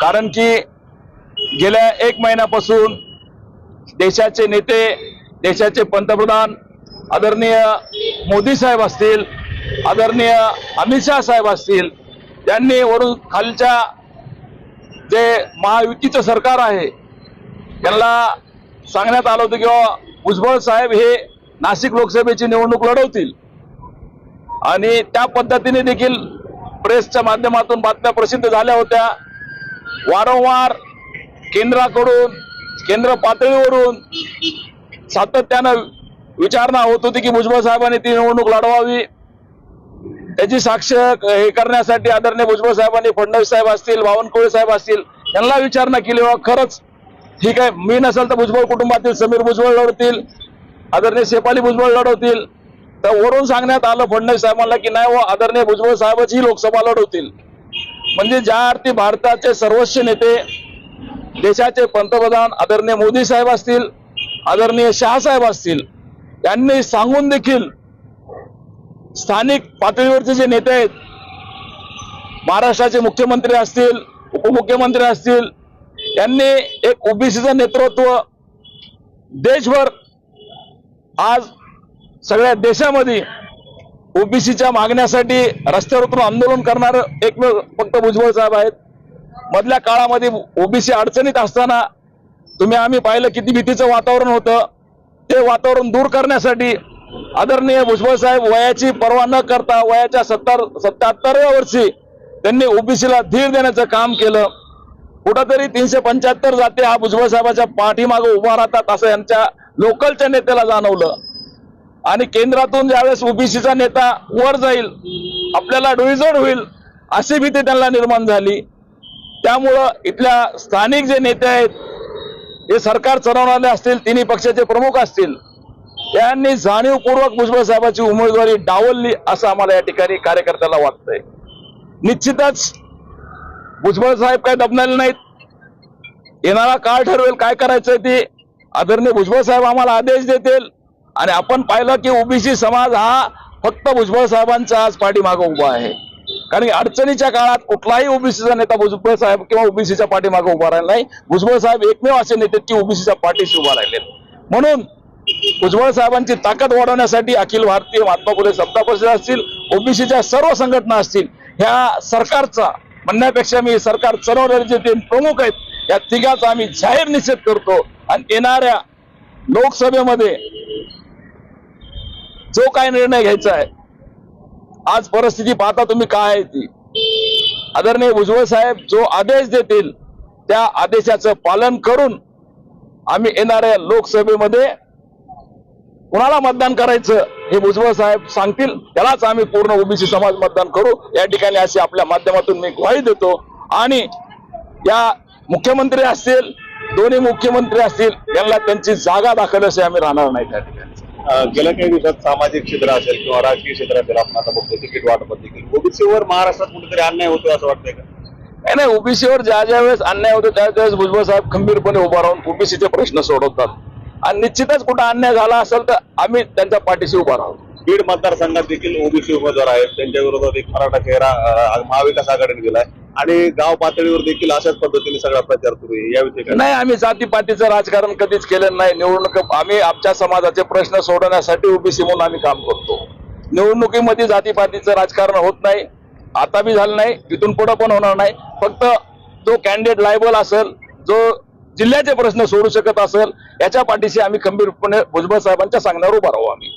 कारण की गेल्या एक महिन्यापासून देशाचे नेते देशाचे पंतप्रधान आदरणीय मोदी साहेब असतील आदरणीय अमित शहा साहेब असतील त्यांनी वरून खालच्या जे महायुतीचं सरकार आहे त्यांना सांगण्यात आलं होतं की भुजबळ साहेब हे नाशिक लोकसभेची निवडणूक लढवतील. आणि त्या पद्धतीने देखील प्रेसच्या माध्यमातून बातम्या प्रसिद्ध झाल्या होत्या. वारंवार केंद्राकडून केंद्र पातळीवरून सातत्यानं विचारणा होत होती की भुजबळ साहेबांनी ती निवडणूक लढवावी. त्याची साक्ष हे करण्यासाठी आदरणीय भुजबळ साहेबांनी फडणवीस साहेब असतील बावनकुळे साहेब असतील यांना विचारणा केली. बाबा खरंच ठीक आहे मी नसेल तर भुजबळ कुटुंबातील समीर भुजबळ लढवतील आदरणीय शेपाली भुजबळ लढवतील. तर वरून सांगण्यात आलं फडणवीस साहेबांना की नाही व आदरणीय भुजबळ साहेबच ही लोकसभा लढवतील. म्हणजे ज्या अर्थी भारताचे सर्वोच्च नेते देशाचे पंतप्रधान आदरणीय मोदी साहेब असतील आदरणीय शहासाहेब असतील यांनी सांगून देखील स्थानिक पातळीवरचे जे नेते आहेत महाराष्ट्राचे मुख्यमंत्री असतील उपमुख्यमंत्री असतील यांनी एक ओबीसीचं नेतृत्व देशभर आज सगळ्या देशामध्ये ओबीसीच्या मागण्यासाठी रस्त्यावर उतरून आंदोलन करणार एकमेव फक्त भुजबळ साहेब आहेत. मधल्या काळामध्ये ओबीसी अडचणीत असताना तुम्ही आम्ही पाहिलं किती भीतीचं वातावरण होतं. ते वातावरण दूर करण्यासाठी आदरणीय भुजबळ साहेब वयाची पर्वा न करता वयाच्या सत्तर सत्याहत्तरव्या वर्षी त्यांनी ओबीसीला धीर देण्याचं काम केलं. कुठंतरी तीनशे पंच्याहत्तर जाते हा भुजबळ साहेबाच्या पाठीमागं उभा राहतात असं यांच्या लोकलच्या नेत्याला जाणवलं. आणि केंद्रातून ज्यावेळेस ओबीसीचा नेता वर जाईल आपल्याला डोईजोड होईल अशी भीती त्यांना निर्माण झाली. त्यामुळं इथल्या स्थानिक जे नेते आहेत हे सरकार चढवणारे असतील तिन्ही पक्षाचे प्रमुख असतील त्यांनी जाणीवपूर्वक भुजबळ साहेबांची उमेदवारी डावलली असं आम्हाला या ठिकाणी कार्यकर्त्याला वाटतंय. निश्चितच भुजबळ साहेब काय दबणारे नाहीत. येणारा काळ ठरवेल काय करायचंय ते. आदरणीय भुजबळ साहेब आम्हाला आदेश देतील. आणि आपण पाहिलं की ओबीसी समाज हा फक्त भुजबळ साहेबांचा आज पाठीमागं उभा आहे. कारण की अडचणीच्या काळात कुठलाही ओबीसीचा नेता भुजबळ साहेब किंवा ओबीसीच्या पाठीमागे उभा राहिला नाही. भुजबळ साहेब एकमेव असे नेते की ओबीसीच्या पाठीशी उभा राहिले म्हणून भुजबळ साहेबांची ताकद वाढवण्यासाठी अखिल भारतीय महात्मा फुले सत्ता परिषद असतील ओबीसीच्या सर्व संघटना असतील ह्या सरकारचा म्हणण्यापेक्षा मी सरकार चढवणारे जे तीन प्रमुख आहेत या तिघाचा आम्ही जाहीर निषेध करतो. आणि येणाऱ्या लोकसभेमध्ये जो काय निर्णय घ्यायचा आहे आज परिस्थिती पाहता तुम्ही काय आहे ती. आदरणीय भुजबळ साहेब जो आदेश देतील त्या आदेशाचं पालन करून आम्ही येणाऱ्या लोकसभेमध्ये कुणाला मतदान करायचं हे भुजबळ साहेब सांगतील त्यालाच आम्ही पूर्ण ओबीसी समाज मतदान करू. या ठिकाणी अशी आपल्या माध्यमातून मी ग्वाही देतो. आणि या मुख्यमंत्री असतील दोन्ही मुख्यमंत्री असतील यांना त्यांची जागा दाखवल्याशिवाय आम्ही राहणार नाही त्या गेल्या काही दिवसात सामाजिक क्षेत्र असेल किंवा राजकीय क्षेत्र असेल आपण आता बघतो तिकीट वाटपात देखील. ओबीसीवर महाराष्ट्रात कुठेतरी अन्याय होतो असं वाटतंय का? नाही नाही ओबीसीवर ज्या ज्या वेळेस अन्याय होतो त्या त्यावेळेस भुजबळ साहेब खंबीरपणे उभा राहून ओबीसीचे प्रश्न सोडवतात. आणि निश्चितच कुठं अन्याय झाला असेल तर आम्ही त्यांच्या पाठीशी उभा राहू. बीड मतदारसंघात देखील ओबीसी उमेदवार आहेत. त्यांच्या विरोधात एक मराठा चेहरा महाविकास आघाडीने दिलाय. आणि गाव पातळीवर देखील अशाच पद्धतीने सगळा प्रचार सुरू आहे. याविषयी काय? नाही आम्ही जातीपातीचं राजकारण कधीच केलं नाही. निवडणूक आम्ही आमच्या समाजाचे प्रश्न सोडवण्यासाठी ओबीसी म्हणून आम्ही काम करतो. निवडणुकीमध्ये जातीपातीचं राजकारण होत नाही. आता बी झालं नाही इथून पुढे पण होणार नाही. फक्त जो कॅन्डिडेट लायबल असेल जो जिल्ह्याचे प्रश्न सोडू शकत असेल याच्या पाठीशी आम्ही खंबीरपणे भुजबळ साहेबांच्या सांगण्यावर उभा राहू आम्ही.